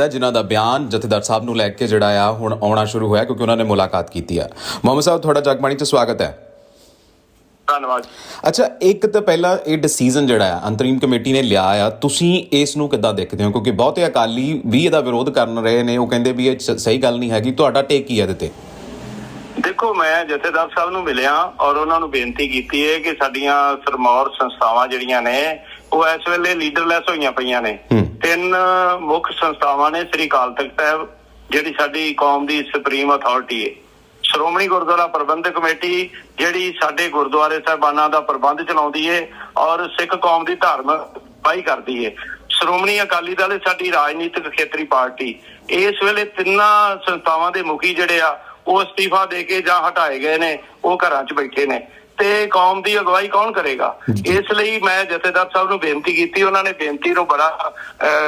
ਹੈ ਜਿਨ੍ਹਾਂ ਦਾ ਬਿਆਨ ਜਥੇਦਾਰ ਸਾਹਿਬ ਨੂੰ ਲੈ ਕੇ ਜਿਹੜਾ ਆ ਹੁਣ ਆਉਣਾ ਸ਼ੁਰੂ ਹੋਇਆ ਕਿਉਂਕਿ ਉਹਨਾਂ ਨੇ ਮੁਲਾਕਾਤ ਕੀਤੀ ਆ। ਮੁਹੰਮਦ ਸਾਹਿਬ ਤੁਹਾਡਾ ਜਗਬਾਣੀ 'ਚ ਸਵਾਗਤ ਹੈ। ਧੰਨਵਾਦ ਅੱਛਾ ਇੱਕ ਤਾਂ ਪਹਿਲਾਂ ਇਹ ਡਿਸੀਜਨ ਜਿਹੜਾ ਆ ਅੰਤਰੀਮ ਕਮੇਟੀ ਨੇ ਲਿਆ ਆ ਤੁਸੀਂ ਇਸ ਨੂੰ ਕਿੱਦਾਂ ਦੇਖਦੇ ਹੋ? ਕਿਉਂਕਿ ਬਹੁਤੇ ਅਕਾਲੀ ਵੀ ਇਹਦਾ ਵਿਰੋਧ ਕਰਨ ਰਹੇ ਨੇ ਉਹ ਕਹਿੰਦੇ ਵੀ ਇਹ ਸਹੀ ਗੱਲ ਨਹੀਂ ਹੈਗੀ ਤੁਹਾਡਾ ਟੇਕ ਕੀ ਹੈ ਇਹਦੇ ਤੇ? ਦੇਖੋ ਮੈਂ ਜਥੇਦਾਰ ਸਾਹਿਬ ਨੂੰ ਮਿਲਿਆ ਔਰ ਉਹਨਾਂ ਨੂੰ ਬੇਨਤੀ ਕੀਤੀ ਹੈ ਕਿ ਸਾਡੀਆਂ ਸਰਮੌਰ ਸੰਸਥਾਵਾਂ ਜਿਹੜੀਆਂ ਨੇ ਉਹ ਇਸ ਵੇਲੇ ਲੀਡਰਲੈਸ ਹੋਈਆਂ ਪਈਆਂ ਨੇ। ਤਿੰਨ ਮੁੱਖ ਸੰਸਥਾਵਾਂ ਨੇ ਸ੍ਰੀ ਅਕਾਲ ਤਖਤ ਸਾਹਿਬ ਜਿਹੜੀ ਸਾਡੀ ਕੌਮ ਦੀ ਸੁਪਰੀਮ ਅਥਾਰਟੀ ਹੈ ਸ਼੍ਰੋਮਣੀ ਗੁਰਦੁਆਰਾ ਪ੍ਰਬੰਧਕ ਕਮੇਟੀ ਜਿਹੜੀ ਸਾਡੇ ਗੁਰਦੁਆਰੇ ਸਾਹਿਬਾਨਾਂ ਦਾ ਪ੍ਰਬੰਧ ਚਲਾਉਂਦੀ ਹੈ ਔਰ ਸਿੱਖ ਕੌਮ ਦੀ ਧਾਰਮਿਕ ਪਾਈ ਕਰਦੀ ਹੈ ਸ਼੍ਰੋਮਣੀ ਅਕਾਲੀ ਦਲ ਸਾਡੀ ਰਾਜਨੀਤਿਕ ਖੇਤਰੀ ਪਾਰਟੀ। ਇਸ ਵੇਲੇ ਤਿੰਨਾਂ ਸੰਸਥਾਵਾਂ ਦੇ ਮੁਖੀ ਜਿਹੜੇ ਆ ਉਹ ਅਸਤੀਫਾ ਦੇ ਕੇ ਜਾਂ ਹਟਾਏ ਗਏ ਨੇ ਉਹ ਘਰਾਂ 'ਚ ਬੈਠੇ ਨੇ। ਤੇ ਕੌਮ ਦੀ ਅਗਵਾਈ ਕੌਣ ਕਰੇਗਾ? ਇਸ ਲਈ ਮੈਂ ਜਥੇਦਾਰ ਸਾਹਿਬ ਨੂੰ ਬੇਨਤੀ ਕੀਤੀ ਉਹਨਾਂ ਨੇ ਬੇਨਤੀ ਨੂੰ ਬੜਾ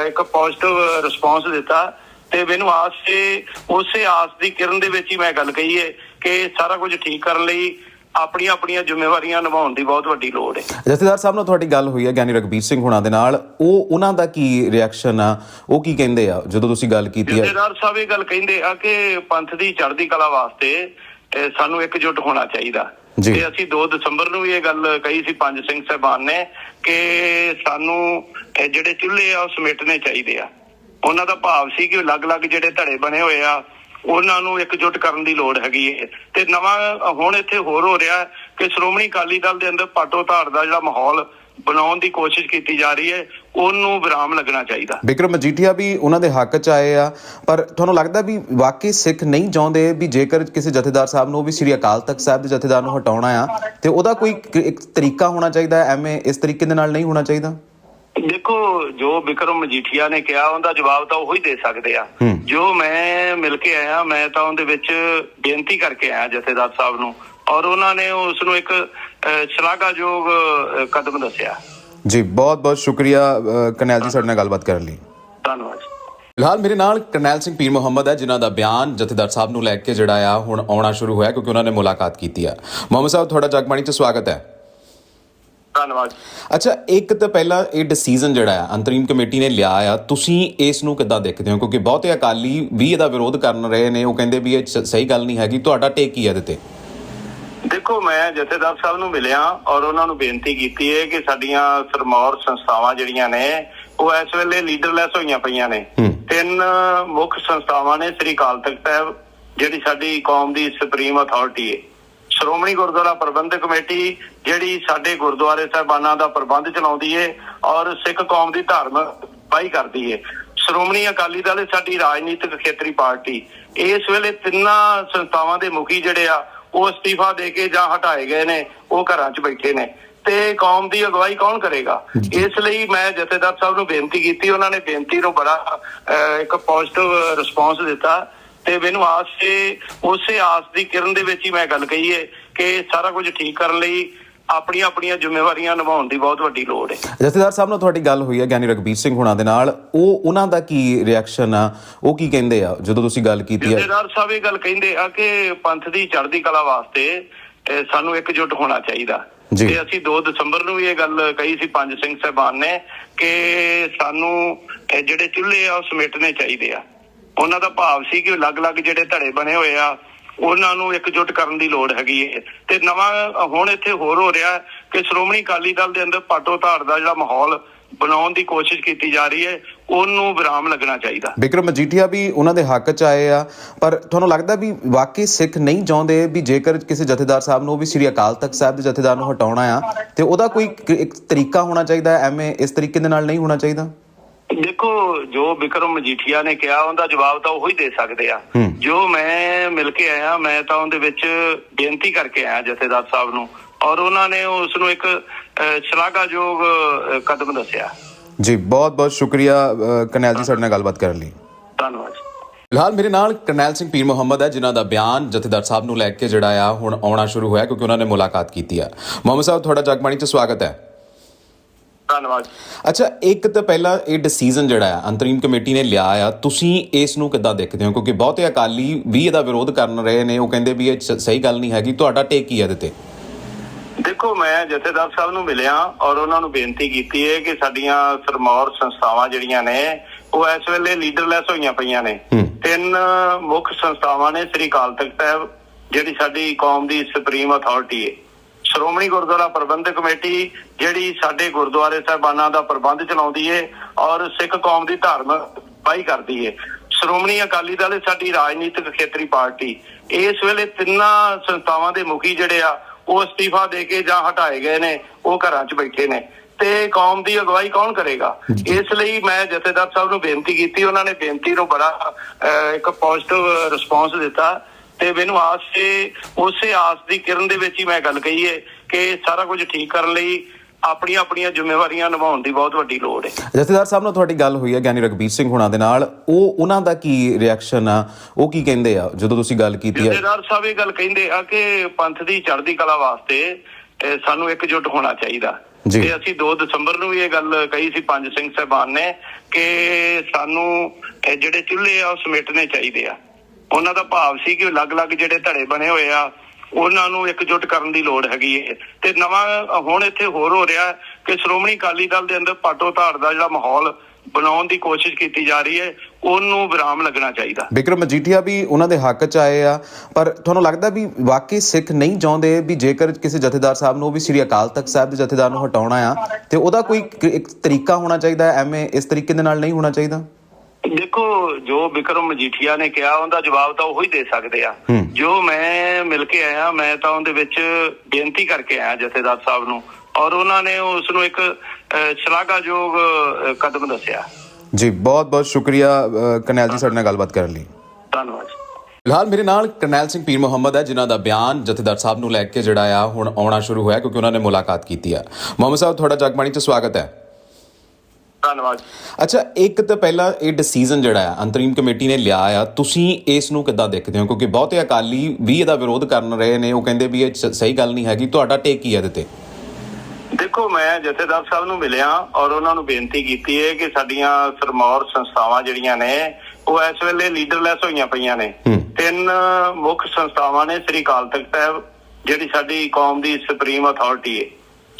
ਇੱਕ ਪੋਜ਼ਿਟਿਵ ਰਿਸਪੌਂਸ ਦਿੱਤਾ ਤੇ ਮੈਨੂੰ ਆਸ ਹੈ ਉਸੇ ਆਸ ਦੀ ਕਿਰਨ ਦੇ ਵਿੱਚ ਹੀ ਮੈਂ ਗੱਲ ਕਹੀ ਹੈ ਕਿ ਸਾਰਾ ਕੁਝ ਠੀਕ ਕਰਨ ਲਈ ਆਪਣੀਆਂ ਆਪਣੀਆਂ ਜ਼ਿੰਮੇਵਾਰੀਆਂ ਨਿਭਾਉਣ ਦੀ ਬਹੁਤ ਵੱਡੀ ਲੋੜ ਹੈ। ਜਥੇਦਾਰ ਸਾਹਿਬ ਨਾਲ ਤੁਹਾਡੀ ਗੱਲ ਹੋਈ ਹੈ ਗਿਆਨੀ ਰਗਬੀਰ ਸਿੰਘ ਹੁਣਾਂ ਦੇ ਨਾਲ। ਉਹ ਉਹਨਾਂ ਦਾ ਕੀ ਰਿਐਕਸ਼ਨ ਆ? ਉਹ ਕੀ ਕਹਿੰਦੇ ਆ ਜਦੋਂ ਤੁਸੀਂ ਗੱਲ ਕੀਤੀ ਹੈ? ਜਥੇਦਾਰ ਸਾਹਿਬ ਇਹ ਗੱਲ ਕਹਿੰਦੇ ਆ ਕਿ ਪੰਥ ਦੀ ਚੜ੍ਹਦੀ ਕਲਾ ਵਾਸਤੇ ਸਾਨੂੰ ਇਕਜੁੱਟ ਹੋਣਾ ਚਾਹੀਦਾ। ਤੇ ਅਸੀਂ 2 ਦਸੰਬਰ ਨੂੰ ਵੀ ਇਹ ਗੱਲ ਕਹੀ ਸੀ, ਪੰਜ ਸਿੰਘ ਸਾਹਿਬਾਨ ਨੇ, ਕਿ ਸਾਨੂੰ ਜਿਹੜੇ ਚੁੱਲ੍ਹੇ ਆ, ਉਹ ਸਮੇਟਣੇ ਚਾਹੀਦੇ ਆ। ਉਹਨਾਂ ਦਾ ਭਾਵ ਸੀ ਕਿ ਅਲੱਗ-ਅਲੱਗ ਜਿਹੜੇ ਧੜੇ ਬਣੇ ਹੋਏ ਆ, ਉਹਨਾਂ ਨੂੰ ਇਕਜੁੱਟ ਕਰਨ ਦੀ ਲੋੜ ਹੈਗੀ ਹੈ ਤੇ ਨਵਾਂ, ਹੁਣ ਇੱਥੇ ਹੋਰ ਹੋ ਰਿਹਾ ਕਿ ਸ਼੍ਰੋਮਣੀ ਅਕਾਲੀ ਦਲ ਦੇ ਅੰਦਰ ਪਾਟੋ ਧਾੜ ਦਾ ਜਿਹੜਾ ਮਾਹੌਲ ਬਣਾਉਣ ਦੀ ਕੋਸ਼ਿਸ਼ ਕੀਤੀ ਜਾ ਰਹੀ ਹੈ ਉਹਨੂੰ ਵਿਰਾਮ ਲੱਗਣਾ ਚਾਹੀਦਾ। ਵਿਕਰਮ ਮਜੀਠੀਆ ਵੀ ਉਹਨਾਂ ਦੇ ਹੱਕ 'ਚ ਆਏ ਆ ਪਰ ਤੁਹਾਨੂੰ ਲੱਗਦਾ ਵੀ ਵਾਕਈ ਸਿੱਖ ਨਹੀਂ ਚਾਹੁੰਦੇ ਵੀ ਜੇਕਰ ਕਿਸੇ ਜਥੇਦਾਰ ਸਾਹਿਬ ਨੂੰ ਵੀ ਸ੍ਰੀ ਅਕਾਲ ਤਖਤ ਸਾਹਿਬ ਦੇ ਜਥੇਦਾਰ ਨੂੰ ਹਟਾਉਣਾ ਆ ਤੇ ਉਹਦਾ ਕੋਈ ਇੱਕ ਤਰੀਕਾ ਹੋਣਾ ਚਾਹੀਦਾ ਐਵੇਂ ਇਸ ਤਰੀਕੇ ਦੇ ਨਾਲ ਨਹੀਂ ਹੋਣਾ ਚਾਹੀਦਾ? ਦੇਖੋ ਜੋ ਵਿਕਰਮ ਮਜੀਠੀਆ ਨੇ ਕਿਹਾ ਉਹਦਾ ਜਵਾਬ ਤਾਂ ਉਹੀ ਦੇ ਸਕਦੇ ਆ। ਜੋ ਮੈਂ ਮਿਲ ਕੇ ਆਇਆ ਮੈਂ ਤਾਂ ਉਹਦੇ ਵਿੱਚ ਬੇਨਤੀ ਕਰਕੇ ਆਇਆ ਜਥੇਦਾਰ ਸਾਹਿਬ ਨੂੰ ਔਰ ਉਹਨਾਂ ਨੇ ਉਸ ਨੂੰ ਇੱਕ ਸ਼ਲਾਘਾਯੋਗ ਕਦਮ ਦੱਸਿਆ। ਜੀ ਬਹੁਤ ਬਹੁਤ ਸ਼ੁਕਰੀਆ ਅ, ਕਰਨੈਲ ਜੀ ਸਾਡੇ ਨਾਲ ਗੱਲਬਾਤ ਕਰਨ ਲਈ। ਧੰਨਵਾਦ ਫਿਲਹਾਲ ਮੇਰੇ ਨਾਲ ਕਰਨੈਲ ਸਿੰਘ ਪੀਰ ਮੁਹੰਮਦ ਹੈ ਜਿਨ੍ਹਾਂ ਦਾ ਬਿਆਨ ਜਥੇਦਾਰ ਸਾਹਿਬ ਨੂੰ ਲੈ ਕੇ ਜਿਹੜਾ ਆ ਹੁਣ ਆਉਣਾ ਸ਼ੁਰੂ ਹੋਇਆ ਕਿਉਂਕਿ ਉਹਨਾਂ ਨੇ ਮੁਲਾਕਾਤ ਕੀਤੀ ਆ। ਮੁਹੰਮਦ ਸਾਹਿਬ ਤੁਹਾਡਾ ਜਗਬਾਣੀ 'ਚ ਸਵਾਗਤ ਹੈ। ਧੰਨਵਾਦ ਅੱਛਾ ਇੱਕ ਤਾਂ ਪਹਿਲਾਂ ਇਹ ਡਿਸੀਜਨ ਜਿਹੜਾ ਆ ਅੰਤਰੀਮ ਕਮੇਟੀ ਨੇ ਲਿਆ ਆ ਤੁਸੀਂ ਇਸ ਨੂੰ ਕਿੱਦਾਂ ਦੇਖਦੇ ਹੋ? ਕਿਉਂਕਿ ਬਹੁਤੇ ਅਕਾਲੀ ਵੀ ਇਹਦਾ ਵਿਰੋਧ ਕਰਨ ਰਹੇ ਨੇ ਉਹ ਕਹਿੰਦੇ ਵੀ ਇਹ ਸਹੀ ਗੱਲ ਨਹੀਂ ਹੈਗੀ ਤੁਹਾਡਾ ਟੇਕ ਕੀ ਹੈ ਇਹਦੇ ਤੇ? ਦੇਖੋ ਮੈਂ ਜਥੇਦਾਰ ਸਾਹਿਬ ਨੂੰ ਮਿਲਿਆ ਔਰ ਉਹਨਾਂ ਨੂੰ ਬੇਨਤੀ ਕੀਤੀ ਹੈ ਕਿ ਸਾਡੀਆਂ ਸਰਮੌਰ ਸੰਸਥਾਵਾਂ ਜਿਹੜੀਆਂ ਨੇ ਉਹ ਇਸ ਵੇਲੇ ਲੀਡਰਲੈਸ ਹੋਈਆਂ ਪਈਆਂ ਨੇ। ਤਿੰਨ ਮੁੱਖ ਸੰਸਥਾਵਾਂ ਨੇ ਸ੍ਰੀ ਅਕਾਲ ਤਖਤ ਸਾਹਿਬ ਜਿਹੜੀ ਸਾਡੀ ਕੌਮ ਦੀ ਸੁਪਰੀਮ ਅਥਾਰਟੀ ਹੈ। ਸ਼੍ਰੋਮਣੀ ਗੁਰਦੁਆਰਾ ਪ੍ਰਬੰਧਕ ਕਮੇਟੀ ਜਿਹੜੀ ਸਾਡੇ ਗੁਰਦੁਆਰੇ ਸਾਹਿਬਾਨਾਂ ਦਾ ਪ੍ਰਬੰਧ ਚਲਾਉਂਦੀ ਹੈ ਔਰ ਸਿੱਖ ਕੌਮ ਦੀ ਧਾਰਮਿਕ ਪਾਈ ਕਰਦੀ ਹੈ। ਸ਼੍ਰੋਮਣੀ ਅਕਾਲੀ ਦਲ ਸਾਡੀ ਰਾਜਨੀਤਿਕ ਖੇਤਰੀ ਪਾਰਟੀ ਇਸ ਵੇਲੇ ਤਿੰਨਾਂ ਸੰਸਥਾਵਾਂ ਦੇ ਮੁਖੀ ਜਿਹੜੇ ਆ ਉਹ ਅਸਤੀਫਾ ਦੇ ਕੇ ਜਾਂ ਹਟਾਏ ਗਏ ਨੇ ਉਹ ਘਰਾਂ 'ਚ ਬੈਠੇ ਨੇ। ਤੇ ਕੌਮ ਦੀ ਅਗਵਾਈ ਕੌਣ ਕਰੇਗਾ? ਇਸ ਲਈ ਮੈਂ ਜਥੇਦਾਰ ਸਾਹਿਬ ਨੂੰ ਬੇਨਤੀ ਕੀਤੀ ਉਹਨਾਂ ਨੇ ਬੇਨਤੀ ਨੂੰ ਬੜਾ ਇੱਕ ਪੋਜ਼ਿਟਿਵ ਰਿਸਪੌਂਸ ਦਿੱਤਾ। ਤੇ ਮੈਨੂੰ ਆਸ ਹੈ ਉਸੇ ਆਸ ਦੀ ਕਿਰਨ ਦੇ ਵਿੱਚ ਹੀ ਮੈਂ ਗੱਲ ਕਹੀ ਹੈ ਕਿ ਸਾਰਾ ਕੁਝ ਠੀਕ ਕਰਨ ਲਈ ਆਪਣੀਆਂ ਆਪਣੀਆਂ ਜ਼ਿੰਮੇਵਾਰੀਆਂ ਨਿਭਾਉਣ ਦੀ ਬਹੁਤ ਵੱਡੀ ਲੋੜ ਹੈ। ਜਥੇਦਾਰ ਸਾਹਿਬ ਨਾਲ ਤੁਹਾਡੀ ਗੱਲ ਹੋਈ ਹੈ ਗਿਆਨੀ ਰਗਬੀਰ ਸਿੰਘ ਹੁਣਾਂ ਦੇ ਨਾਲ। ਉਹ ਉਹਨਾਂ ਦਾ ਕੀ ਰਿਐਕਸ਼ਨ ਆ? ਉਹ ਕੀ ਕਹਿੰਦੇ ਆ ਜਦੋਂ ਤੁਸੀਂ ਗੱਲ ਕੀਤੀ ਹੈ? ਜਥੇਦਾਰ ਸਾਹਿਬ ਇਹ ਗੱਲ ਕਹਿੰਦੇ ਆ ਕਿ ਪੰਥ ਦੀ ਚੜ੍ਹਦੀ ਕਲਾ ਵਾਸਤੇ ਸਾਨੂੰ ਇਕਜੁੱਟ ਹੋਣਾ ਚਾਹੀਦਾ। ਤੇ ਅਸੀਂ 2 ਦਸੰਬਰ ਨੂੰ ਵੀ ਇਹ ਗੱਲ ਕਹੀ ਸੀ ਪੰਜ ਸਿੰਘ ਸਾਹਿਬਾਨ ਨੇ ਕਿ ਸਾਨੂੰ ਜਿਹੜੇ ਚੁੱਲ੍ਹੇ ਆ ਉਹ ਸਮੇਟਣੇ ਚਾਹੀਦੇ ਆ। ਉਹਨਾਂ ਦਾ ਭਾਵ ਸੀ ਕਿ ਅਲੱਗ-ਅਲੱਗ ਜਿਹੜੇ ਧੜੇ ਬਣੇ ਹੋਏ ਆ ਉਹਨਾਂ ਨੂੰ ਇਕਜੁੱਟ ਕਰਨ ਦੀ ਲੋੜ ਹੈਗੀ ਹੈ ਤੇ ਨਵਾਂ ਹੁਣ ਇੱਥੇ ਹੋਰ ਹੋ ਰਿਹਾ ਕਿ ਸ਼੍ਰੋਮਣੀ ਅਕਾਲੀ ਦਲ ਦੇ ਅੰਦਰ ਪਾਟੋ ਧਾੜ ਦਾ ਜਿਹੜਾ ਮਾਹੌਲ ਬਣਾਉਣ ਦੀ ਕੋਸ਼ਿਸ਼ ਕੀਤੀ ਜਾ ਰਹੀ ਹੈ ਉਹਨੂੰ ਵਿਰਾਮ ਲੱਗਣਾ ਚਾਹੀਦਾ। ਵਿਕਰਮ ਮਜੀਠੀਆ ਵੀ ਉਹਨਾਂ ਦੇ ਹੱਕ 'ਚ ਆਏ ਆ ਪਰ ਤੁਹਾਨੂੰ ਲੱਗਦਾ ਵੀ ਵਾਕਈ ਸਿੱਖ ਨਹੀਂ ਚਾਹੁੰਦੇ ਵੀ ਜੇਕਰ ਕਿਸੇ ਜਥੇਦਾਰ ਸਾਹਿਬ ਨੂੰ ਵੀ ਸ੍ਰੀ ਅਕਾਲ ਤਖਤ ਸਾਹਿਬ ਦੇ ਜਥੇਦਾਰ ਨੂੰ ਹਟਾਉਣਾ ਆ ਤੇ ਉਹਦਾ ਕੋਈ ਇੱਕ ਤਰੀਕਾ ਹੋਣਾ ਚਾਹੀਦਾ ਹੈ, ਐਵੇਂ ਇਸ ਤਰੀਕੇ ਦੇ ਨਾਲ ਨਹੀਂ ਹੋਣਾ ਚਾਹੀਦਾ? ਦੇਖੋ ਜੋ ਵਿਕਰਮ ਮਜੀਠੀਆ ਨੇ ਕਿਹਾ ਉਹਦਾ ਜਵਾਬ ਤਾਂ ਉਹੀ ਦੇ ਸਕਦੇ ਆ। ਜੋ ਮੈਂ ਮਿਲ ਕੇ ਆਇਆ ਮੈਂ ਤਾਂ ਉਹਦੇ ਵਿੱਚ ਬੇਨਤੀ ਕਰਕੇ ਆਇਆ ਜਥੇਦਾਰ ਸਾਹਿਬ ਨੂੰ। ਔਰ ਉਹਨਾਂ ਨੇ ਉਸ ਨੂੰ ਇੱਕ ਸ਼ਲਾਘਾਯੋਗ ਕਦਮ ਦੱਸਿਆ। ਜੀ ਬਹੁਤ ਬਹੁਤ ਸ਼ੁਕਰੀਆ ਅ, ਕਰਨੈਲ ਜੀ ਸਾਡੇ ਨਾਲ ਗੱਲਬਾਤ ਕਰਨ ਲਈ। ਧੰਨਵਾਦ ਫਿਲਹਾਲ ਮੇਰੇ ਨਾਲ ਕਰਨੈਲ ਸਿੰਘ ਪੀਰ ਮੁਹੰਮਦ ਹੈ ਜਿਨ੍ਹਾਂ ਦਾ ਬਿਆਨ ਜਥੇਦਾਰ ਸਾਹਿਬ ਨੂੰ ਲੈ ਕੇ ਜਿਹੜਾ ਆ ਹੁਣ ਆਉਣਾ ਸ਼ੁਰੂ ਹੋਇਆ ਕਿਉਂਕਿ ਉਹਨਾਂ ਨੇ ਮੁਲਾਕਾਤ ਕੀਤੀ ਆ। ਮੁਹੰਮਦ ਸਾਹਿਬ ਤੁਹਾਡਾ ਜਗਬਾਣੀ 'ਚ ਸਵਾਗਤ ਹੈ। ਧੰਨਵਾਦ ਅੱਛਾ ਇੱਕ ਤਾਂ ਪਹਿਲਾਂ ਇਹ ਡਿਸੀਜਨ ਜਿਹੜਾ ਆ ਅੰਤਰੀਮ ਕਮੇਟੀ ਨੇ ਲਿਆ ਆ ਤੁਸੀਂ ਇਸ ਨੂੰ ਕਿੱਦਾਂ ਦੇਖਦੇ ਹੋ? ਕਿਉਂਕਿ ਬਹੁਤੇ ਅਕਾਲੀ ਵੀ ਇਹਦਾ ਵਿਰੋਧ ਕਰਨ ਰਹੇ ਨੇ ਉਹ ਕਹਿੰਦੇ ਵੀ ਇਹ ਸਹੀ ਗੱਲ ਨਹੀਂ ਹੈਗੀ ਤੁਹਾਡਾ ਟੇਕ ਕੀ ਹੈ ਇਹਦੇ ਤੇ? ਦੇਖੋ ਮੈਂ ਜਥੇਦਾਰ ਸਾਹਿਬ ਨੂੰ ਮਿਲਿਆ ਔਰ ਉਹਨਾਂ ਨੂੰ ਬੇਨਤੀ ਕੀਤੀ ਹੈ ਕਿ ਸਾਡੀਆਂ ਸਰਮੌਰ ਸੰਸਥਾਵਾਂ ਜਿਹੜੀਆਂ ਨੇ ਉਹ ਇਸ ਵੇਲੇ ਲੀਡਰਲੈਸ ਹੋਈਆਂ ਪਈਆਂ ਨੇ। ਤਿੰਨ ਮੁੱਖ ਸੰਸਥਾਵਾਂ ਨੇ ਸ੍ਰੀ ਅਕਾਲ ਤਖਤ ਸਾਹਿਬ ਜਿਹੜੀ ਸਾਡੀ ਕੌਮ ਦੀ ਸੁਪਰੀਮ ਅਥਾਰਟੀ ਹੈ। ਸ਼੍ਰੋਮਣੀ ਗੁਰਦੁਆਰਾ ਪ੍ਰਬੰਧਕ ਕਮੇਟੀ ਜਿਹੜੀ ਸਾਡੇ ਗੁਰਦੁਆਰੇ ਸਾਹਿਬਾਨਾਂ ਦਾ ਪ੍ਰਬੰਧ ਚਲਾਉਂਦੀ ਹੈ ਔਰ ਸਿੱਖ ਕੌਮ ਦੀ ਧਾਰਮਿਕ ਪਾਈ ਕਰਦੀ ਹੈ ਸ਼੍ਰੋਮਣੀ ਅਕਾਲੀ ਦਲ ਸਾਡੀ ਰਾਜਨੀਤਿਕ ਖੇਤਰੀ ਪਾਰਟੀ। ਇਸ ਵੇਲੇ ਤਿੰਨਾਂ ਸੰਸਥਾਵਾਂ ਦੇ ਮੁਖੀ ਜਿਹੜੇ ਆ ਉਹ ਅਸਤੀਫਾ ਦੇ ਕੇ ਜਾਂ ਹਟਾਏ ਗਏ ਨੇ ਉਹ ਘਰਾਂ 'ਚ ਬੈਠੇ ਨੇ। ਤੇ ਕੌਮ ਦੀ ਅਗਵਾਈ ਕੌਣ ਕਰੇਗਾ? ਇਸ ਲਈ ਮੈਂ ਜਥੇਦਾਰ ਸਾਹਿਬ ਨੂੰ ਬੇਨਤੀ ਕੀਤੀ ਉਹਨਾਂ ਨੇ ਬੇਨਤੀ ਨੂੰ ਬੜਾ ਇੱਕ ਪੋਜ਼ਿਟਿਵ ਰਿਸਪੌਂਸ ਦਿੱਤਾ ਤੇ ਮੈਨੂੰ ਆਸ ਹੈ ਉਸੇ ਆਸ ਦੀ ਕਿਰਨ ਦੇ ਵਿੱਚ ਹੀ ਮੈਂ ਗੱਲ ਕਹੀ ਹੈ ਕਿ ਸਾਰਾ ਕੁਝ ਠੀਕ ਕਰਨ ਲਈ ਆਪਣੀਆਂ ਆਪਣੀਆਂ ਜ਼ਿੰਮੇਵਾਰੀਆਂ ਨਿਭਾਉਣ ਦੀ ਬਹੁਤ ਵੱਡੀ ਲੋੜ ਹੈ। ਜਥੇਦਾਰ ਸਾਹਿਬ ਨਾਲ ਤੁਹਾਡੀ ਗੱਲ ਹੋਈ ਹੈ ਗਿਆਨੀ ਰਗਬੀਰ ਸਿੰਘ ਹੁਣਾਂ ਦੇ ਨਾਲ। ਉਹ ਉਹਨਾਂ ਦਾ ਕੀ ਰਿਐਕਸ਼ਨ ਆ? ਉਹ ਕੀ ਕਹਿੰਦੇ ਆ ਜਦੋਂ ਤੁਸੀਂ ਗੱਲ ਕੀਤੀ ਹੈ? ਜਥੇਦਾਰ ਸਾਹਿਬ ਇਹ ਗੱਲ ਕਹਿੰਦੇ ਆ ਕਿ ਪੰਥ ਦੀ ਚੜ੍ਹਦੀ ਕਲਾ ਵਾਸਤੇ ਸਾਨੂੰ ਇਕਜੁੱਟ ਹੋਣਾ ਚਾਹੀਦਾ। ਤੇ ਅਸੀਂ 2 ਦਸੰਬਰ ਨੂੰ ਵੀ ਇਹ ਗੱਲ ਕਹੀ ਸੀ ਪੰਜ ਸਿੰਘ ਸਾਹਿਬਾਨ ਨੇ ਕਿ ਸਾਨੂੰ ਜਿਹੜੇ ਚੁੱਲ੍ਹੇ ਆ ਉਹ ਸਮੇਟਣੇ ਚਾਹੀਦੇ ਆ। ਉਹਨਾਂ ਦਾ ਭਾਵ ਸੀ ਕਿ ਅਲੱਗ-ਅਲੱਗ ਜਿਹੜੇ ਧੜੇ ਬਣੇ ਹੋਏ ਆ ਉਹਨਾਂ ਨੂੰ ਇਕਜੁੱਟ ਕਰਨ ਦੀ ਲੋੜ ਹੈਗੀ ਹੈ ਤੇ ਨਵਾਂ ਹੁਣ ਇੱਥੇ ਹੋਰ ਹੋ ਰਿਹਾ ਕਿ ਸ਼੍ਰੋਮਣੀ ਅਕਾਲੀ ਦਲ ਦੇ ਅੰਦਰ ਪਾਟੋ ਧਾੜ ਦਾ ਜਿਹੜਾ ਮਾਹੌਲ ਬਣਾਉਣ ਦੀ ਕੋਸ਼ਿਸ਼ ਕੀਤੀ ਜਾ ਰਹੀ ਹੈ ਉਹਨੂੰ ਵਿਰਾਮ ਲੱਗਣਾ ਚਾਹੀਦਾ। ਵਿਕਰਮ ਮਜੀਠੀਆ ਵੀ ਉਹਨਾਂ ਦੇ ਹੱਕ ਚ ਆਏ ਆ ਪਰ ਤੁਹਾਨੂੰ ਲੱਗਦਾ ਵੀ ਵਾਕਈ ਸਿੱਖ ਨਹੀਂ ਚਾਹੁੰਦੇ ਵੀ ਜੇਕਰ ਕਿਸੇ ਜਥੇਦਾਰ ਸਾਹਿਬ ਨੂੰ ਵੀ ਸ੍ਰੀ ਅਕਾਲ ਤਖਤ ਸਾਹਿਬ ਦੇ ਜਥੇਦਾਰ ਨੂੰ ਹਟਾਉਣਾ ਆ ਤੇ ਉਹਦਾ ਕੋਈ ਇੱਕ ਤਰੀਕਾ ਹੋਣਾ ਚਾਹੀਦਾ ਹੈ, ਐਵੇਂ ਇਸ ਤਰੀਕੇ ਦੇ ਨਾਲ ਨਹੀਂ ਹੋਣਾ ਚਾਹੀਦਾ? ਦੇਖੋ ਜੋ ਵਿਕਰਮ ਮਜੀਠੀਆ ਨੇ ਕਿਹਾ ਉਹਦਾ ਜਵਾਬ ਤਾਂ ਉਹੀ ਦੇ ਸਕਦੇ ਆ। ਜੋ ਮੈਂ ਮਿਲ ਕੇ ਆਇਆ ਮੈਂ ਤਾਂ ਉਹਦੇ ਵਿੱਚ ਬੇਨਤੀ ਕਰਕੇ ਆਇਆ ਜਥੇਦਾਰ ਸਾਹਿਬ ਨੂੰ। ਔਰ ਉਹਨਾਂ ਨੇ ਉਸ ਨੂੰ ਇੱਕ ਸ਼ਲਾਘਾਯੋਗ ਕਦਮ ਦੱਸਿਆ। ਜੀ ਬਹੁਤ ਬਹੁਤ ਸ਼ੁਕਰੀਆ ਅ, ਕਰਨੈਲ ਜੀ ਸਾਡੇ ਨਾਲ ਗੱਲਬਾਤ ਕਰਨ ਲਈ। ਧੰਨਵਾਦ ਫਿਲਹਾਲ ਮੇਰੇ ਨਾਲ ਕਰਨੈਲ ਸਿੰਘ ਪੀਰ ਮੁਹੰਮਦ ਹੈ ਜਿਨ੍ਹਾਂ ਦਾ ਬਿਆਨ ਜਥੇਦਾਰ ਸਾਹਿਬ ਨੂੰ ਲੈ ਕੇ ਜਿਹੜਾ ਆ ਹੁਣ ਆਉਣਾ ਸ਼ੁਰੂ ਹੋਇਆ ਕਿਉਂਕਿ ਉਹਨਾਂ ਨੇ ਮੁਲਾਕਾਤ ਕੀਤੀ ਆ। ਮੁਹੰਮਦ ਸਾਹਿਬ ਤੁਹਾਡਾ ਜਗਬਾਣੀ 'ਚ ਸਵਾਗਤ ਹੈ। ਧੰਨਵਾਦ ਅੱਛਾ ਇੱਕ ਤਾਂ ਪਹਿਲਾਂ ਇਹ ਡਿਸੀਜਨ ਜਿਹੜਾ ਆ ਅੰਤਰੀਮ ਕਮੇਟੀ ਨੇ ਲਿਆ ਆ ਤੁਸੀਂ ਇਸ ਨੂੰ ਕਿੱਦਾਂ ਦੇਖਦੇ ਹੋ? ਕਿਉਂਕਿ ਬਹੁਤੇ ਅਕਾਲੀ ਵੀ ਇਹਦਾ ਵਿਰੋਧ ਕਰਨ ਰਹੇ ਨੇ ਉਹ ਕਹਿੰਦੇ ਵੀ ਇਹ ਸਹੀ ਗੱਲ ਨਹੀਂ ਹੈਗੀ ਤੁਹਾਡਾ ਟੇਕ ਕੀ ਹੈ ਇਹਦੇ ਤੇ? ਦੇਖੋ ਮੈਂ ਜਥੇਦਾਰ ਸਾਹਿਬ ਨੂੰ ਮਿਲਿਆ ਔਰ ਉਹਨਾਂ ਨੂੰ ਬੇਨਤੀ ਕੀਤੀ ਹੈ ਕਿ ਸਾਡੀਆਂ ਸਰਮੌਰ ਸੰਸਥਾਵਾਂ ਜਿਹੜੀਆਂ ਨੇ ਉਹ ਇਸ ਵੇਲੇ ਲੀਡਰਲੈਸ ਹੋਈਆਂ ਪਈਆਂ ਨੇ। ਤਿੰਨ ਮੁੱਖ ਸੰਸਥਾਵਾਂ ਨੇ ਸ੍ਰੀ ਅਕਾਲ ਤਖਤ ਸਾਹਿਬ ਜਿਹੜੀ ਸਾਡੀ ਕੌਮ ਦੀ ਸੁਪਰੀਮ ਅਥਾਰਟੀ ਹੈ।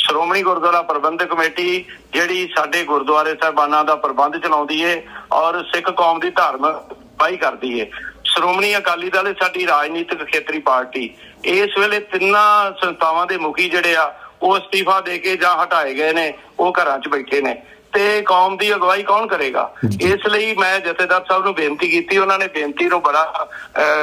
ਸ਼੍ਰੋਮਣੀ ਗੁਰਦੁਆਰਾ ਪ੍ਰਬੰਧਕ ਕਮੇਟੀ ਜਿਹੜੀ ਸਾਡੇ ਗੁਰਦੁਆਰੇ ਸਾਹਿਬਾਨਾਂ ਦਾ ਪ੍ਰਬੰਧ ਚਲਾਉਂਦੀ ਹੈ ਔਰ ਸਿੱਖ ਕੌਮ ਦੀ ਧਾਰਮਿਕ ਪਾਈ ਕਰਦੀ ਹੈ ਸ਼੍ਰੋਮਣੀ ਅਕਾਲੀ ਦਲ ਸਾਡੀ ਰਾਜਨੀਤਿਕ ਖੇਤਰੀ ਪਾਰਟੀ। ਇਸ ਵੇਲੇ ਤਿੰਨਾਂ ਸੰਸਥਾਵਾਂ ਦੇ ਮੁਖੀ ਜਿਹੜੇ ਆ ਉਹ ਅਸਤੀਫਾ ਦੇ ਕੇ ਜਾਂ ਹਟਾਏ ਗਏ ਨੇ ਉਹ ਘਰਾਂ 'ਚ ਬੈਠੇ ਨੇ। ਤੇ ਕੌਮ ਦੀ ਅਗਵਾਈ ਕੌਣ ਕਰੇਗਾ? ਇਸ ਲਈ ਮੈਂ ਜਥੇਦਾਰ ਸਾਹਿਬ ਨੂੰ ਬੇਨਤੀ ਕੀਤੀ ਉਹਨਾਂ ਨੇ ਬੇਨਤੀ ਨੂੰ ਬੜਾ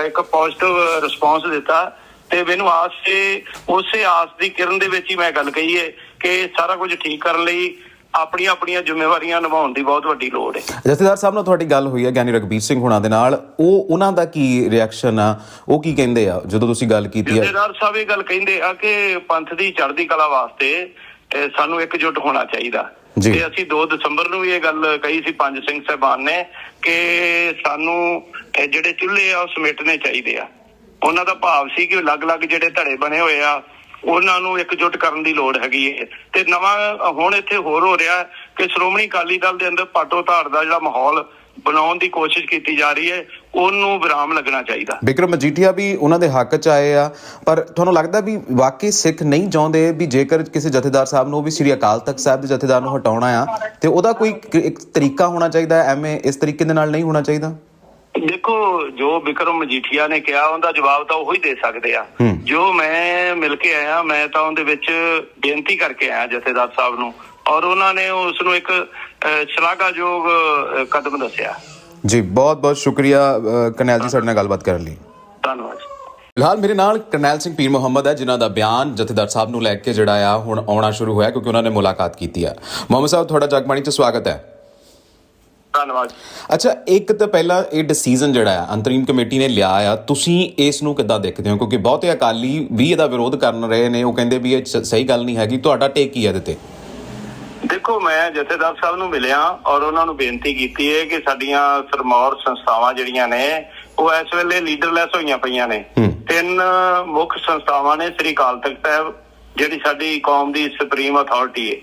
ਇੱਕ ਪੋਜ਼ਿਟਿਵ ਰਿਸਪੌਂਸ ਦਿੱਤਾ। ਤੇ ਮੈਨੂੰ ਆਸ ਹੈ ਉਸੇ ਆਸ ਦੀ ਕਿਰਨ ਦੇ ਵਿੱਚ ਹੀ ਮੈਂ ਗੱਲ ਕਹੀ ਹੈ ਕਿ ਸਾਰਾ ਕੁਝ ਠੀਕ ਕਰਨ ਲਈ ਆਪਣੀਆਂ ਆਪਣੀਆਂ ਜ਼ਿੰਮੇਵਾਰੀਆਂ ਨਿਭਾਉਣ ਦੀ ਬਹੁਤ ਵੱਡੀ ਲੋੜ ਹੈ। ਜਥੇਦਾਰ ਸਾਹਿਬ ਨਾਲ ਤੁਹਾਡੀ ਗੱਲ ਹੋਈ ਹੈ ਗਿਆਨੀ ਰਗਬੀਰ ਸਿੰਘ ਹੁਣਾਂ ਦੇ ਨਾਲ। ਉਹ ਉਹਨਾਂ ਦਾ ਕੀ ਰਿਐਕਸ਼ਨ ਆ? ਉਹ ਕੀ ਕਹਿੰਦੇ ਆ ਜਦੋਂ ਤੁਸੀਂ ਗੱਲ ਕੀਤੀ ਹੈ? ਜਥੇਦਾਰ ਸਾਹਿਬ ਇਹ ਗੱਲ ਕਹਿੰਦੇ ਆ ਕਿ ਪੰਥ ਦੀ ਚੜ੍ਹਦੀ ਕਲਾ ਵਾਸਤੇ ਸਾਨੂੰ ਇਕਜੁੱਟ ਹੋਣਾ ਚਾਹੀਦਾ। ਤੇ ਅਸੀਂ 2 ਦਸੰਬਰ ਨੂੰ ਵੀ ਇਹ ਗੱਲ ਕਹੀ ਸੀ ਪੰਜ ਸਿੰਘ ਸਾਹਿਬਾਨ ਨੇ ਕਿ ਸਾਨੂੰ ਜਿਹੜੇ ਚੁੱਲ੍ਹੇ ਆ ਉਹ ਸਮੇਟਣੇ ਚਾਹੀਦੇ ਆ। ਉਹਨਾਂ ਦਾ ਭਾਵ ਸੀ ਕਿ ਅਲੱਗ-ਅਲੱਗ ਜਿਹੜੇ ਧੜੇ ਬਣੇ ਹੋਏ ਆ ਉਹਨਾਂ ਨੂੰ ਇਕਜੁੱਟ ਕਰਨ ਦੀ ਲੋੜ ਹੈਗੀ ਹੈ ਤੇ ਨਵਾਂ ਹੁਣ ਇੱਥੇ ਹੋਰ ਹੋ ਰਿਹਾ ਕਿ ਸ਼੍ਰੋਮਣੀ ਅਕਾਲੀ ਦਲ ਦੇ ਅੰਦਰ ਪਾਟੋ ਧਾੜ ਦਾ ਜਿਹੜਾ ਮਾਹੌਲ ਬਣਾਉਣ ਦੀ ਕੋਸ਼ਿਸ਼ ਕੀਤੀ ਜਾ ਰਹੀ ਹੈ ਉਹਨੂੰ ਵਿਰਾਮ ਲੱਗਣਾ ਚਾਹੀਦਾ। ਵਿਕਰਮ ਮਜੀਠੀਆ ਵੀ ਉਹਨਾਂ ਦੇ ਹੱਕ ਚ ਆਏ ਆ ਪਰ ਤੁਹਾਨੂੰ ਲੱਗਦਾ ਵੀ ਵਾਕਈ ਸਿੱਖ ਨਹੀਂ ਚਾਹੁੰਦੇ ਵੀ ਜੇਕਰ ਕਿਸੇ ਜਥੇਦਾਰ ਸਾਹਿਬ ਨੂੰ ਵੀ ਸ੍ਰੀ ਅਕਾਲ ਤਖਤ ਸਾਹਿਬ ਦੇ ਜਥੇਦਾਰ ਨੂੰ ਹਟਾਉਣਾ ਆ ਤੇ ਉਹਦਾ ਕੋਈ ਇੱਕ ਤਰੀਕਾ ਹੋਣਾ ਚਾਹੀਦਾ ਹੈ, ਐਵੇਂ ਇਸ ਤਰੀਕੇ ਦੇ ਨਾਲ ਨਹੀਂ ਹੋਣਾ ਚਾਹੀਦਾ? ਦੇਖੋ ਜੋ ਵਿਕਰਮ ਮਜੀਠੀਆ ਨੇ ਕਿਹਾ ਉਹਦਾ ਜਵਾਬ ਤਾਂ ਉਹੀ ਦੇ ਸਕਦੇ ਆ। ਜੋ ਮੈਂ ਮਿਲ ਕੇ ਆਇਆ ਮੈਂ ਤਾਂ ਉਹਦੇ ਵਿੱਚ ਬੇਨਤੀ ਕਰਕੇ ਆਇਆ ਜਥੇਦਾਰ ਸਾਹਿਬ ਨੂੰ। ਔਰ ਉਹਨਾਂ ਨੇ ਉਸ ਨੂੰ ਇੱਕ ਸ਼ਲਾਘਾਯੋਗ ਕਦਮ ਦੱਸਿਆ। ਜੀ ਬਹੁਤ ਬਹੁਤ ਸ਼ੁਕਰੀਆ ਅ, ਕਰਨੈਲ ਜੀ ਸਾਡੇ ਨਾਲ ਗੱਲਬਾਤ ਕਰਨ ਲਈ। ਧੰਨਵਾਦ ਫਿਲਹਾਲ ਮੇਰੇ ਨਾਲ ਕਰਨੈਲ ਸਿੰਘ ਪੀਰ ਮੁਹੰਮਦ ਹੈ ਜਿਨ੍ਹਾਂ ਦਾ ਬਿਆਨ ਜਥੇਦਾਰ ਸਾਹਿਬ ਨੂੰ ਲੈ ਕੇ ਜਿਹੜਾ ਆ ਹੁਣ ਆਉਣਾ ਸ਼ੁਰੂ ਹੋਇਆ ਕਿਉਂਕਿ ਉਹਨਾਂ ਨੇ ਮੁਲਾਕਾਤ ਕੀਤੀ ਆ। ਮੁਹੰਮਦ ਸਾਹਿਬ ਤੁਹਾਡਾ ਜਗਬਾਣੀ 'ਚ ਸਵਾਗਤ ਹੈ। ਧੰਨਵਾਦ ਅੱਛਾ ਇੱਕ ਤਾਂ ਪਹਿਲਾਂ ਇਹ ਡਿਸੀਜਨ ਜਿਹੜਾ ਆ ਅੰਤਰੀਮ ਕਮੇਟੀ ਨੇ ਲਿਆ ਆ ਤੁਸੀਂ ਇਸ ਨੂੰ ਕਿੱਦਾਂ ਦੇਖਦੇ ਹੋ? ਕਿਉਂਕਿ ਬਹੁਤੇ ਅਕਾਲੀ ਵੀ ਇਹਦਾ ਵਿਰੋਧ ਕਰਨ ਰਹੇ ਨੇ ਉਹ ਕਹਿੰਦੇ ਵੀ ਇਹ ਸਹੀ ਗੱਲ ਨਹੀਂ ਹੈਗੀ ਤੁਹਾਡਾ ਟੇਕ ਕੀ ਹੈ ਇਹਦੇ ਤੇ? ਦੇਖੋ ਮੈਂ ਜਥੇਦਾਰ ਸਾਹਿਬ ਨੂੰ ਮਿਲਿਆ ਔਰ ਉਹਨਾਂ ਨੂੰ ਬੇਨਤੀ ਕੀਤੀ ਹੈ ਕਿ ਸਾਡੀਆਂ ਸਰਮੌਰ ਸੰਸਥਾਵਾਂ ਜਿਹੜੀਆਂ ਨੇ ਉਹ ਇਸ ਵੇਲੇ ਲੀਡਰਲੈਸ ਹੋਈਆਂ ਪਈਆਂ ਨੇ। ਤਿੰਨ ਮੁੱਖ ਸੰਸਥਾਵਾਂ ਨੇ ਸ੍ਰੀ ਅਕਾਲ ਤਖਤ ਸਾਹਿਬ ਜਿਹੜੀ ਸਾਡੀ ਕੌਮ ਦੀ ਸੁਪਰੀਮ ਅਥਾਰਟੀ ਹੈ।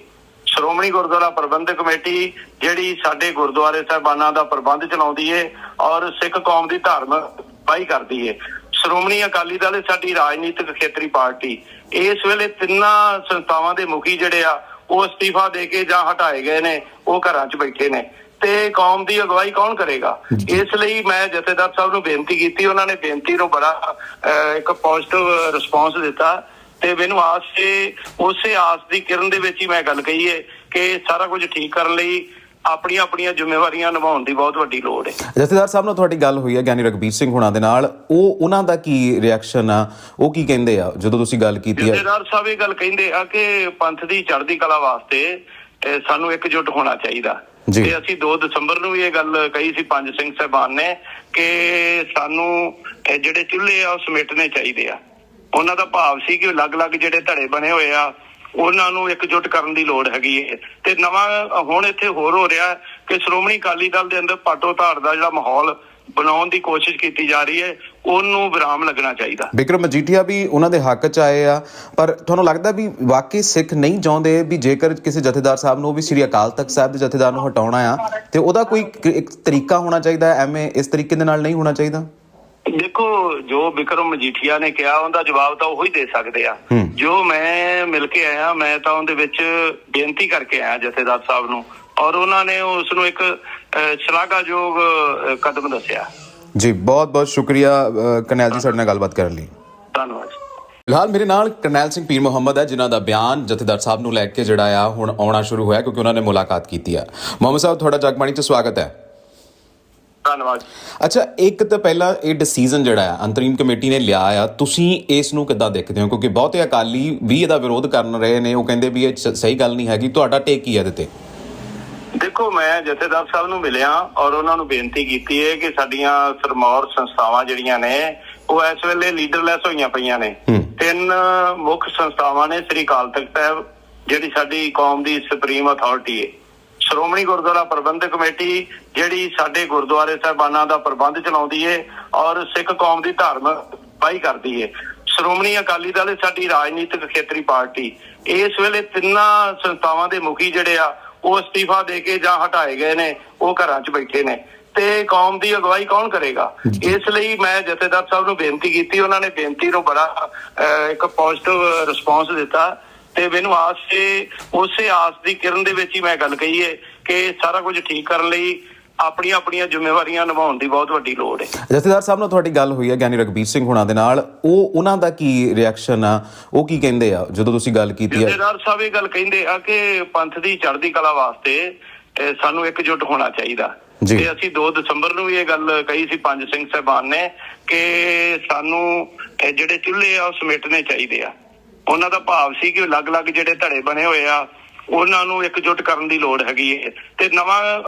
ਸ਼੍ਰੋਮਣੀ ਗੁਰਦੁਆਰਾ ਪ੍ਰਬੰਧਕ ਕਮੇਟੀ ਜਿਹੜੀ ਸਾਡੇ ਗੁਰਦੁਆਰੇ ਸਾਹਿਬਾਨਾਂ ਦਾ ਪ੍ਰਬੰਧ ਚਲਾਉਂਦੀ ਹੈ ਔਰ ਸਿੱਖ ਕੌਮ ਦੀ ਧਾਰਮਿਕ ਪਾਈ ਕਰਦੀ ਹੈ ਸ਼੍ਰੋਮਣੀ ਅਕਾਲੀ ਦਲ ਸਾਡੀ ਰਾਜਨੀਤਿਕ ਖੇਤਰੀ ਪਾਰਟੀ। ਇਸ ਵੇਲੇ ਤਿੰਨਾਂ ਸੰਸਥਾਵਾਂ ਦੇ ਮੁਖੀ ਜਿਹੜੇ ਆ ਉਹ ਅਸਤੀਫਾ ਦੇ ਕੇ ਜਾਂ ਹਟਾਏ ਗਏ ਨੇ ਉਹ ਘਰਾਂ 'ਚ ਬੈਠੇ ਨੇ। ਤੇ ਕੌਮ ਦੀ ਅਗਵਾਈ ਕੌਣ ਕਰੇਗਾ? ਇਸ ਲਈ ਮੈਂ ਜਥੇਦਾਰ ਸਾਹਿਬ ਨੂੰ ਬੇਨਤੀ ਕੀਤੀ ਉਹਨਾਂ ਨੇ ਬੇਨਤੀ ਨੂੰ ਬੜਾ ਇੱਕ ਪੋਜ਼ਿਟਿਵ ਰਿਸਪੌਂਸ ਦਿੱਤਾ ਤੇ ਮੈਨੂੰ ਆਸ ਹੈ ਉਸੇ ਆਸ ਦੀ ਕਿਰਨ ਦੇ ਵਿੱਚ ਹੀ ਮੈਂ ਗੱਲ ਕਹੀ ਹੈ ਕਿ ਸਾਰਾ ਕੁਝ ਠੀਕ ਕਰਨ ਲਈ ਆਪਣੀਆਂ ਆਪਣੀਆਂ ਜ਼ਿੰਮੇਵਾਰੀਆਂ ਨਿਭਾਉਣ ਦੀ ਬਹੁਤ ਵੱਡੀ ਲੋੜ ਹੈ। ਜਥੇਦਾਰ ਸਾਹਿਬ ਨਾਲ ਤੁਹਾਡੀ ਗੱਲ ਹੋਈ ਹੈ ਗਿਆਨੀ ਰਗਬੀਰ ਸਿੰਘ ਹੁਣਾਂ ਦੇ ਨਾਲ। ਉਹ ਉਹਨਾਂ ਦਾ ਕੀ ਰਿਐਕਸ਼ਨ ਆ? ਉਹ ਕੀ ਕਹਿੰਦੇ ਆ ਜਦੋਂ ਤੁਸੀਂ ਗੱਲ ਕੀਤੀ ਹੈ? ਜਥੇਦਾਰ ਸਾਹਿਬ ਇਹ ਗੱਲ ਕਹਿੰਦੇ ਆ ਕਿ ਪੰਥ ਦੀ ਚੜ੍ਹਦੀ ਕਲਾ ਵਾਸਤੇ ਸਾਨੂੰ ਇਕਜੁੱਟ ਹੋਣਾ ਚਾਹੀਦਾ। ਤੇ ਅਸੀਂ 2 ਦਸੰਬਰ ਨੂੰ ਵੀ ਇਹ ਗੱਲ ਕਹੀ ਸੀ ਪੰਜ ਸਿੰਘ ਸਾਹਿਬਾਨ ਨੇ ਕਿ ਸਾਨੂੰ ਜਿਹੜੇ ਚੁੱਲ੍ਹੇ ਆ ਉਹ ਸਮੇਟਣੇ ਚਾਹੀਦੇ ਆ। ਉਹਨਾਂ ਦਾ ਭਾਵ ਸੀ ਕਿ ਅਲੱਗ-ਅਲੱਗ ਜਿਹੜੇ ਧੜੇ ਬਣੇ ਹੋਏ ਆ ਉਹਨਾਂ ਨੂੰ ਇਕਜੁੱਟ ਕਰਨ ਦੀ ਲੋੜ ਹੈਗੀ ਹੈ ਤੇ ਨਵਾਂ ਹੁਣ ਇੱਥੇ ਹੋਰ ਹੋ ਰਿਹਾ ਕਿ ਸ਼੍ਰੋਮਣੀ ਅਕਾਲੀ ਦਲ ਦੇ ਅੰਦਰ ਪਾਟੋ ਧਾੜ ਦਾ ਜਿਹੜਾ ਮਾਹੌਲ ਬਣਾਉਣ ਦੀ ਕੋਸ਼ਿਸ਼ ਕੀਤੀ ਜਾ ਰਹੀ ਹੈ ਉਹਨੂੰ ਵਿਰਾਮ ਲੱਗਣਾ ਚਾਹੀਦਾ। ਵਿਕਰਮ ਮਜੀਠੀਆ ਵੀ ਉਹਨਾਂ ਦੇ ਹੱਕ 'ਚ ਆਏ ਆ ਪਰ ਤੁਹਾਨੂੰ ਲੱਗਦਾ ਵੀ ਵਾਕਈ ਸਿੱਖ ਨਹੀਂ ਚਾਹੁੰਦੇ ਵੀ ਜੇਕਰ ਕਿਸੇ ਜਥੇਦਾਰ ਸਾਹਿਬ ਨੂੰ ਵੀ ਸ੍ਰੀ ਅਕਾਲ ਤਖਤ ਸਾਹਿਬ ਦੇ ਜਥੇਦਾਰ ਨੂੰ ਹਟਾਉਣਾ ਆ ਤੇ ਉਹਦਾ ਕੋਈ ਇੱਕ ਤਰੀਕਾ ਹੋਣਾ ਚਾਹੀਦਾ ਹੈ, ਐਵੇਂ ਇਸ ਤਰੀਕੇ ਦੇ ਨਾਲ ਨਹੀਂ ਹੋਣਾ ਚਾਹੀਦਾ? ਦੇਖੋ ਜੋ ਵਿਕਰਮ ਮਜੀਠੀਆ ਨੇ ਕਿਹਾ ਉਹਦਾ ਜਵਾਬ ਤਾਂ ਉਹੀ ਦੇ ਸਕਦੇ ਆ। ਜੋ ਮੈਂ ਮਿਲ ਕੇ ਆਇਆ ਮੈਂ ਤਾਂ ਉਹਦੇ ਵਿੱਚ ਬੇਨਤੀ ਕਰਕੇ ਆਇਆ ਜਥੇਦਾਰ ਸਾਹਿਬ ਨੂੰ। ਔਰ ਉਹਨਾਂ ਨੇ ਉਸ ਨੂੰ ਇੱਕ ਸ਼ਲਾਘਾਯੋਗ ਕਦਮ ਦੱਸਿਆ। ਜੀ ਬਹੁਤ ਬਹੁਤ ਸ਼ੁਕਰੀਆ ਅ, ਕਰਨੈਲ ਜੀ ਸਾਡੇ ਨਾਲ ਗੱਲਬਾਤ ਕਰਨ ਲਈ। ਧੰਨਵਾਦ ਫਿਲਹਾਲ ਮੇਰੇ ਨਾਲ ਕਰਨੈਲ ਸਿੰਘ ਪੀਰ ਮੁਹੰਮਦ ਹੈ ਜਿਨ੍ਹਾਂ ਦਾ ਬਿਆਨ ਜਥੇਦਾਰ ਸਾਹਿਬ ਨੂੰ ਲੈ ਕੇ ਜਿਹੜਾ ਆ ਹੁਣ ਆਉਣਾ ਸ਼ੁਰੂ ਹੋਇਆ ਕਿਉਂਕਿ ਉਹਨਾਂ ਨੇ ਮੁਲਾਕਾਤ ਕੀਤੀ ਆ। ਮੁਹੰਮਦ ਸਾਹਿਬ ਤੁਹਾਡਾ ਜਗਬਾਣੀ 'ਚ ਸਵਾਗਤ ਹੈ। ਧੰਨਵਾਦ ਅੱਛਾ ਇੱਕ ਤਾਂ ਪਹਿਲਾਂ ਇਹ ਡਿਸੀਜਨ ਜਿਹੜਾ ਆ ਅੰਤਰੀਮ ਕਮੇਟੀ ਨੇ ਲਿਆ ਆ ਤੁਸੀਂ ਇਸ ਨੂੰ ਕਿੱਦਾਂ ਦੇਖਦੇ ਹੋ? ਕਿਉਂਕਿ ਬਹੁਤੇ ਅਕਾਲੀ ਵੀ ਇਹਦਾ ਵਿਰੋਧ ਕਰਨ ਰਹੇ ਨੇ ਉਹ ਕਹਿੰਦੇ ਵੀ ਇਹ ਸਹੀ ਗੱਲ ਨਹੀਂ ਹੈਗੀ ਤੁਹਾਡਾ ਟੇਕ ਕੀ ਹੈ ਇਹਦੇ ਤੇ? ਦੇਖੋ ਮੈਂ ਜਥੇਦਾਰ ਸਾਹਿਬ ਨੂੰ ਮਿਲਿਆ ਔਰ ਉਹਨਾਂ ਨੂੰ ਬੇਨਤੀ ਕੀਤੀ ਹੈ ਕਿ ਸਾਡੀਆਂ ਸਰਮੌਰ ਸੰਸਥਾਵਾਂ ਜਿਹੜੀਆਂ ਨੇ ਉਹ ਇਸ ਵੇਲੇ ਲੀਡਰਲੈਸ ਹੋਈਆਂ ਪਈਆਂ ਨੇ। ਤਿੰਨ ਮੁੱਖ ਸੰਸਥਾਵਾਂ ਨੇ ਸ੍ਰੀ ਅਕਾਲ ਤਖਤ ਸਾਹਿਬ ਜਿਹੜੀ ਸਾਡੀ ਕੌਮ ਦੀ ਸੁਪਰੀਮ ਅਥਾਰਟੀ ਹੈ। ਸ਼੍ਰੋਮਣੀ ਗੁਰਦੁਆਰਾ ਪ੍ਰਬੰਧਕ ਕਮੇਟੀ ਜਿਹੜੀ ਸਾਡੇ ਗੁਰਦੁਆਰੇ ਸਾਹਿਬਾਨਾਂ ਦਾ ਪ੍ਰਬੰਧ ਚਲਾਉਂਦੀ ਹੈ ਔਰ ਸਿੱਖ ਕੌਮ ਦੀ ਧਾਰਮਿਕ ਪਾਈ ਕਰਦੀ ਹੈ ਸ਼੍ਰੋਮਣੀ ਅਕਾਲੀ ਦਲ ਸਾਡੀ ਰਾਜਨੀਤਿਕ ਖੇਤਰੀ ਪਾਰਟੀ। ਇਸ ਵੇਲੇ ਤਿੰਨਾਂ ਸੰਸਥਾਵਾਂ ਦੇ ਮੁਖੀ ਜਿਹੜੇ ਆ ਉਹ ਅਸਤੀਫਾ ਦੇ ਕੇ ਜਾਂ ਹਟਾਏ ਗਏ ਨੇ ਉਹ ਘਰਾਂ 'ਚ ਬੈਠੇ ਨੇ। ਤੇ ਕੌਮ ਦੀ ਅਗਵਾਈ ਕੌਣ ਕਰੇਗਾ? ਇਸ ਲਈ ਮੈਂ ਜਥੇਦਾਰ ਸਾਹਿਬ ਨੂੰ ਬੇਨਤੀ ਕੀਤੀ ਉਹਨਾਂ ਨੇ ਬੇਨਤੀ ਨੂੰ ਬੜਾ ਇੱਕ ਪੋਜ਼ਿਟਿਵ ਰਿਸਪੌਂਸ ਦਿੱਤਾ। ਤੇ ਮੈਨੂੰ ਆਸ ਹੈ ਉਸੇ ਆਸ ਦੀ ਕਿਰਨ ਦੇ ਵਿੱਚ ਹੀ ਮੈਂ ਗੱਲ ਕਹੀ ਹੈ ਕਿ ਸਾਰਾ ਕੁਝ ਠੀਕ ਕਰਨ ਲਈ ਆਪਣੀਆਂ ਆਪਣੀਆਂ ਜ਼ਿੰਮੇਵਾਰੀਆਂ ਨਿਭਾਉਣ ਦੀ ਬਹੁਤ ਵੱਡੀ ਲੋੜ ਹੈ। ਜਥੇਦਾਰ ਸਾਹਿਬ ਨਾਲ ਤੁਹਾਡੀ ਗੱਲ ਹੋਈ ਹੈ ਗਿਆਨੀ ਰਗਬੀਰ ਸਿੰਘ ਹੁਣਾਂ ਦੇ ਨਾਲ। ਉਹ ਉਹਨਾਂ ਦਾ ਕੀ ਰਿਐਕਸ਼ਨ ਆ? ਉਹ ਕੀ ਕਹਿੰਦੇ ਆ ਜਦੋਂ ਤੁਸੀਂ ਗੱਲ ਕੀਤੀ ਹੈ? ਜਥੇਦਾਰ ਸਾਹਿਬ ਇਹ ਗੱਲ ਕਹਿੰਦੇ ਆ ਕਿ ਪੰਥ ਦੀ ਚੜ੍ਹਦੀ ਕਲਾ ਵਾਸਤੇ ਸਾਨੂੰ ਇਕਜੁੱਟ ਹੋਣਾ ਚਾਹੀਦਾ। ਤੇ ਅਸੀਂ 2 ਦਸੰਬਰ ਨੂੰ ਵੀ ਇਹ ਗੱਲ ਕਹੀ ਸੀ ਪੰਜ ਸਿੰਘ ਸਾਹਿਬਾਨ ਨੇ ਕਿ ਸਾਨੂੰ ਜਿਹੜੇ ਚੁੱਲ੍ਹੇ ਆ ਉਹ ਸਮੇਟਣੇ ਚਾਹੀਦੇ ਆ। ਉਹਨਾਂ ਦਾ ਭਾਵ ਸੀ ਕਿ ਅਲੱਗ-ਅਲੱਗ ਜਿਹੜੇ ਧੜੇ ਬਣੇ ਹੋਏ ਆ, ਉਹਨਾਂ ਨੂੰ ਇਕਜੁੱਟ ਕਰਨ ਦੀ ਲੋੜ ਹੈਗੀ ਹੈ ਤੇ ਨਵਾਂ